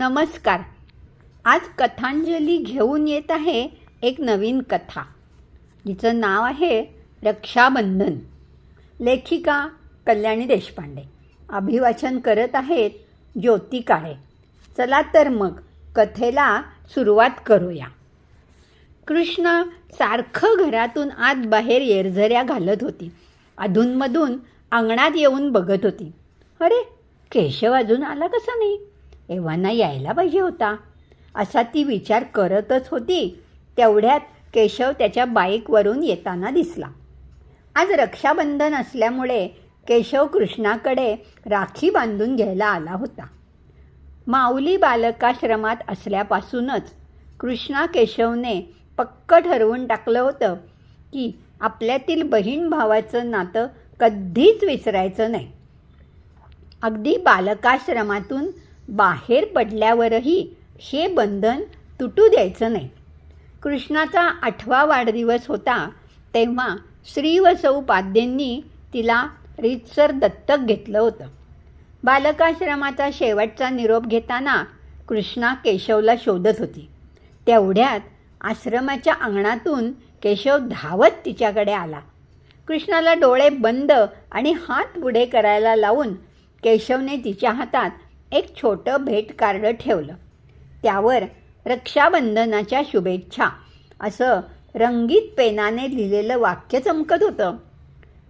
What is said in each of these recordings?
नमस्कार. आज कथांजली घेऊन येत आहे एक नवीन कथा. जिचं नाव आहे रक्षाबंधन. लेखिका कल्याणी देशपांडे. अभिवाचन करत आहेत ज्योती काळे. चला तर मग कथेला सुरुवात करूया. कृष्ण सारखं घरातून आत बाहेर येरझऱ्या घालत होती. अधूनमधून अंगणात येऊन बघत होती. अरे केशव अजून आला कसा नाही? एव्हाना यायला पाहिजे होता. असा ती विचार करतच होती. तेवढ्यात केशव त्याच्या बाईकवरून येताना दिसला. आज रक्षाबंधन असल्यामुळे केशव कृष्णाकडे राखी बांधून घ्यायला आला होता. माऊली बालकाश्रमात असल्यापासूनच कृष्णा केशवने पक्क ठरवून टाकलं होतं की आपल्यातील बहीण भावाचं नातं कधीच विसरायचं नाही. अगदी बालकाश्रमातून बाहेर पडल्यावरही हे बंधन तुटू द्यायचं नाही. कृष्णाचा आठवा वाढदिवस होता तेव्हा श्री व सौपाद्यांनी तिला रीतसर दत्तक घेतलं होतं. बालकाश्रमाचा शेवटचा निरोप घेताना कृष्णा केशवला शोधत होती. तेवढ्यात आश्रमाच्या अंगणातून केशव धावत तिच्याकडे आला. कृष्णाला डोळे बंद आणि हात पुढे करायला लावून केशवने तिच्या हातात एक छोटं भेट कार्ड ठेवलं. त्यावर रक्षाबंधनाच्या शुभेच्छा असं रंगीत पेनाने लिहिलेलं वाक्य चमकत होतं.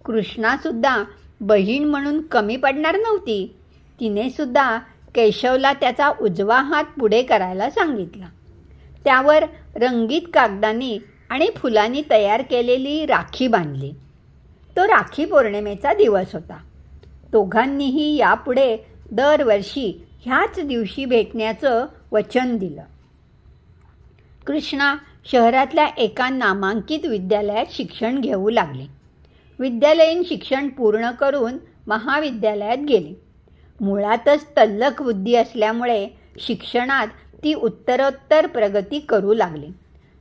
कृष्णासुद्धा बहीण म्हणून कमी पडणार नव्हती. तिनेसुद्धा केशवला त्याचा उजवा हात पुढे करायला सांगितला. त्यावर रंगीत कागदानी आणि फुलांनी तयार केलेली राखी बांधली. तो राखी पौर्णिमेचा दिवस होता. दोघांनीही यापुढे दरवर्षी ह्याच दिवशी भेटण्याचं वचन दिलं. कृष्णा शहरातल्या एका नामांकित विद्यालयात शिक्षण घेऊ लागले. विद्यालयीन शिक्षण पूर्ण करून महाविद्यालयात गेली. मुळातच तल्लख बुद्धी असल्यामुळे शिक्षणात ती उत्तरोत्तर प्रगती करू लागली.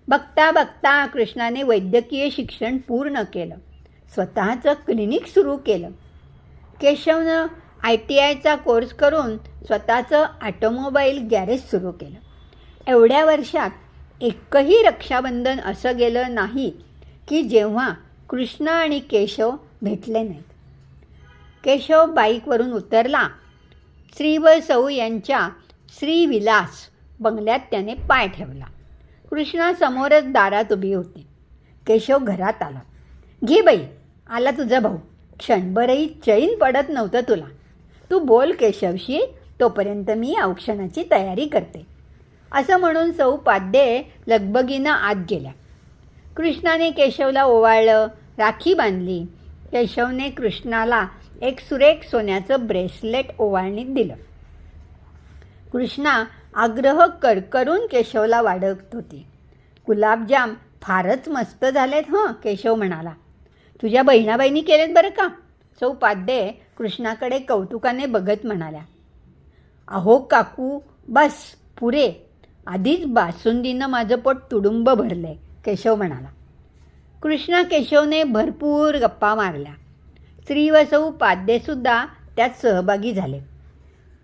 बघता बघता कृष्णाने वैद्यकीय शिक्षण पूर्ण केलं. स्वतःचं क्लिनिक सुरू केलं. केशवनं आय टी आयचा कोर्स करून स्वतःचं ऑटोमोबाईल गॅरेज सुरू केलं. एवढ्या वर्षात एकही रक्षाबंधन असं गेलं नाही की जेव्हा कृष्ण आणि केशव भेटले नाहीत. केशव बाईकवरून उतरला. श्री व सौ यांच्या श्रीविलास बंगल्यात त्याने पाय ठेवला. कृष्णा समोरच दारात उभी होती. केशव घरात आला. घे बाई आला तुझा भाऊ. क्षणभरही चैन पडत नव्हतं तुला. तू बोल केशवशी तोपर्यंत मी औक्षणाची तयारी करते. असं म्हणून सौ पाद्ये लगबगीनं आत गेल्या. कृष्णाने केशवला ओवाळलं राखी बांधली. केशवने कृष्णाला एक सुरेख सोन्याचं ब्रेसलेट ओवाळणीत दिलं. कृष्णा आग्रह करकरून केशवला वाढत होती. गुलाबजाम फारच मस्त झालेत हं केशव म्हणाला. तुझ्या बहिणाबाईंनी केलेत बरं का? चौपाध्ये कृष्णाकडे कौतुकाने बघत म्हणाल्या अहो काकू बस पुरे. आधीच बासुंदीनं माझं पोट तुडुंब भरलंय केशव म्हणाला. कृष्णा केशवने भरपूर गप्पा मारल्या. स्त्री व सौ पाद्येसुद्धा त्यात सहभागी झाले.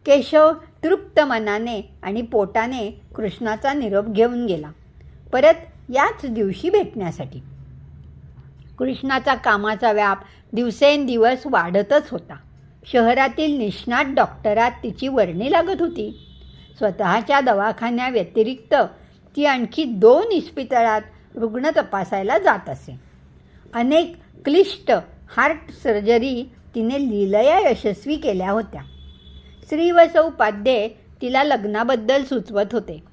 केशव तृप्त मनाने आणि पोटाने कृष्णाचा निरोप घेऊन गेला. परत याच दिवशी भेटण्यासाठी. कृष्णाचा कामाचा व्याप दिवसेंदिवस वाढतच होता. शहरातील निष्णात डॉक्टरात तिची वर्णी लागत होती. स्वतःच्या दवाखान्याव्यतिरिक्त ती आणखी दोन इस्पितळात रुग्ण तपासायला जात असे. अनेक क्लिष्ट हार्ट सर्जरी तिने लिलया यशस्वी केल्या होत्या. श्रीवस उपाध्ये तिला लग्नाबद्दल सुचवत होते.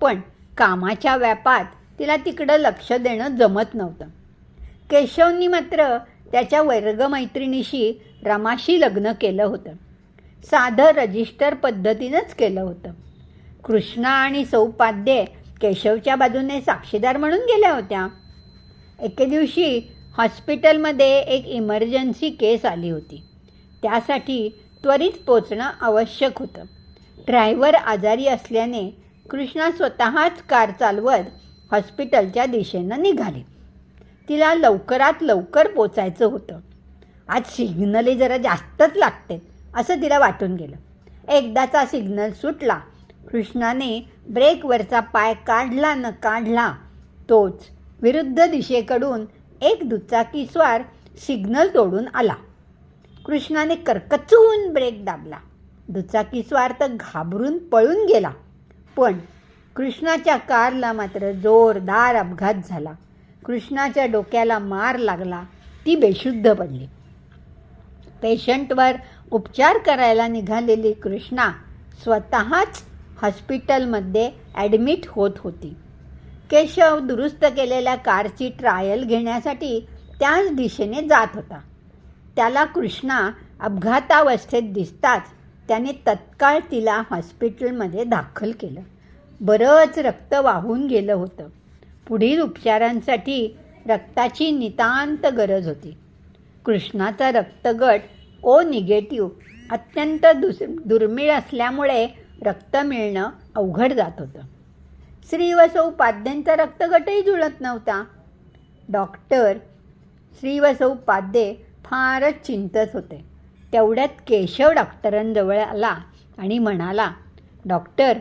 पण कामाच्या व्यापात तिला तिकडं लक्ष देणं जमत नव्हतं. केशवनी मात्र त्याच्या वर्गमैत्रिणीशी रमाशी लग्न केलं होतं. साधं रजिस्टर पद्धतीनंच केलं होतं. कृष्णा आणि सौपाध्ये केशवच्या बाजूने साक्षीदार म्हणून गेल्या होत्या. एके दिवशी हॉस्पिटलमध्ये एक इमर्जन्सी केस आली होती. त्यासाठी त्वरित पोचणं आवश्यक होतं. ड्रायव्हर आजारी असल्याने कृष्णा स्वतःच कार चालवत हॉस्पिटलच्या दिशेनं निघाली. तिला लवकरात लवकर पोचायचं होतं. आज सिग्नलही जरा जास्तच लागते असं तिला वाटून गेलं. एकदाचा सिग्नल सुटला. कृष्णाने ब्रेकवरचा पाय काढला न काढला तोच विरुद्ध दिशेकडून एक दुचाकीस्वार सिग्नल तोडून आला. कृष्णाने करकचून ब्रेक दाबला. दुचाकीस्वार तर घाबरून पळून गेला. पण कृष्णाच्या कारला मात्र जोरदार अपघात झाला. कृष्णाच्या डोक्याला मार लागला ती बेशुद्ध पडली पेशंटवर उपचार करायला निघालेली कृष्णा स्वतःच हॉस्पिटलमध्ये ॲडमिट होत होती. केशव दुरुस्त केलेल्या कारची ट्रायल घेण्यासाठी त्याच दिशेने जात होता. त्याला कृष्णा अपघातावस्थेत दिसताच त्याने तत्काळ तिला हॉस्पिटलमध्ये दाखल केलं. बरंच रक्त वाहून गेलं होतं. पुढील उपचारांसाठी रक्ताची नितांत गरज होती. कृष्णाचा रक्तगट ओ निगेटिव्ह अत्यंत दुस दुर्मिळ असल्यामुळे रक्त मिळणं अवघड जात होतं. श्रीवसौपाद्यांचा रक्तगटही जुळत नव्हता. डॉक्टर श्रीवसौपाध्ये फारच चिंतत होते. तेवढ्यात केशव डॉक्टरांजवळ आला आणि म्हणाला डॉक्टर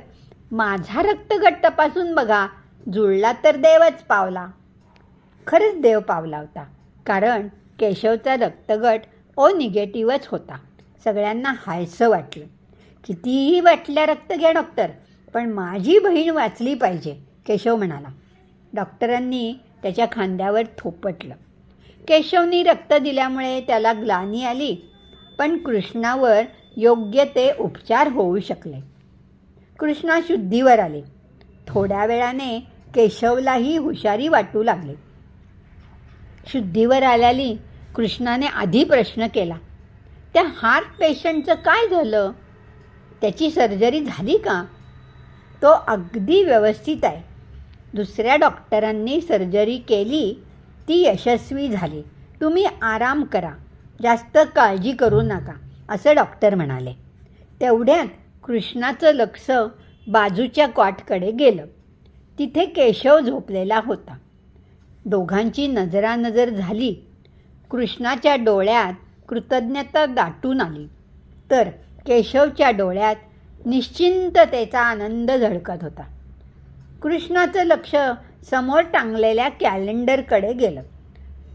माझा रक्तगट तपासून बघा. जुळला तर देवच पावला. खरंच देव पावला होता. कारण केशवचा रक्तगट ओ निगेटिव्हच होता. सगळ्यांना हायसं वाटलं. कितीही वाटल्या रक्त घ्या डॉक्टर. पण माझी बहीण वाचली पाहिजे केशव म्हणाला. डॉक्टरांनी त्याच्या खांद्यावर थोपटलं. केशवनी रक्त दिल्यामुळे त्याला ग्लानी आली पण कृष्णावर योग्य ते उपचार होऊ शकले. कृष्णा शुद्धीवर आले. थोड्या वेळाने केशवलाही हुशारी वाटू लागली. शुद्धीवर आल्याली कृष्णाने आधी प्रश्न केला त्या हार्ट पेशंटचं काय झालं? त्याची सर्जरी झाली का? तो अगदी व्यवस्थित आहे. दुसऱ्या डॉक्टरांनी सर्जरी केली ती यशस्वी झाली. तुम्ही आराम करा जास्त काळजी करू नका असं डॉक्टर म्हणाले. तेवढ्यात कृष्णाचं लक्ष बाजूच्या क्वाटकडे गेलं. तिथे केशव झोपलेला होता. दोघांची नजरानजर झाली. कृष्णाच्या डोळ्यात कृतज्ञता दाटून आली. तर केशवच्या डोळ्यात निश्चिंततेचा आनंद झळकत होता. कृष्णाचं लक्ष समोर टांगलेल्या कॅलेंडरकडे गेलं.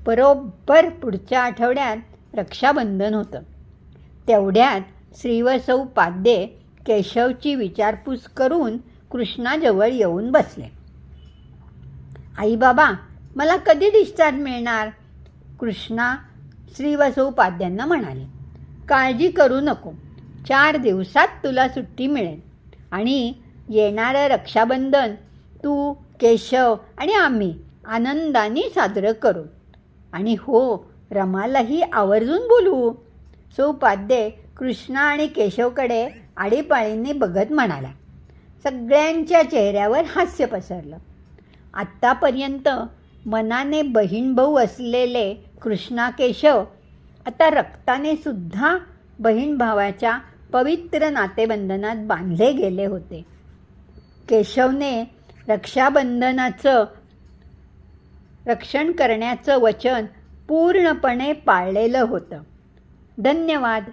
बरोबर पुढच्या आठवड्यात रक्षाबंधन होतं. तेवढ्यात श्रीवसौ पाद्ये केशवची विचारपूस करून कृष्णाजवळ येऊन बसले. आई बाबा मला कधी डिस्चार्ज मिळणार? कृष्णा श्रीवसोपाध्यांना म्हणाले. काळजी करू नको. चार दिवसात तुला सुट्टी मिळेल. आणि येणारं रक्षाबंधन तू केशव आणि आम्ही आनंदाने साजरं करू. आणि हो रमालाही आवर्जून बोलवू. सौपाध्ये कृष्णा आणि केशवकडे आडीपाळींनी बघत म्हणाला. सगळ्यांच्या चेहऱ्यावर हास्य पसरलं. आत्तापर्यंत मनाने बहीण भाऊ असलेले कृष्णा केशव आता रक्ताने सुद्धा बहीण भावाच्या पवित्र नातेबंधनात बांधले गेले होते. केशवने रक्षाबंधनाचं रक्षण करण्याचं वचन पूर्णपणे पाळलेलं होतं. धन्यवाद.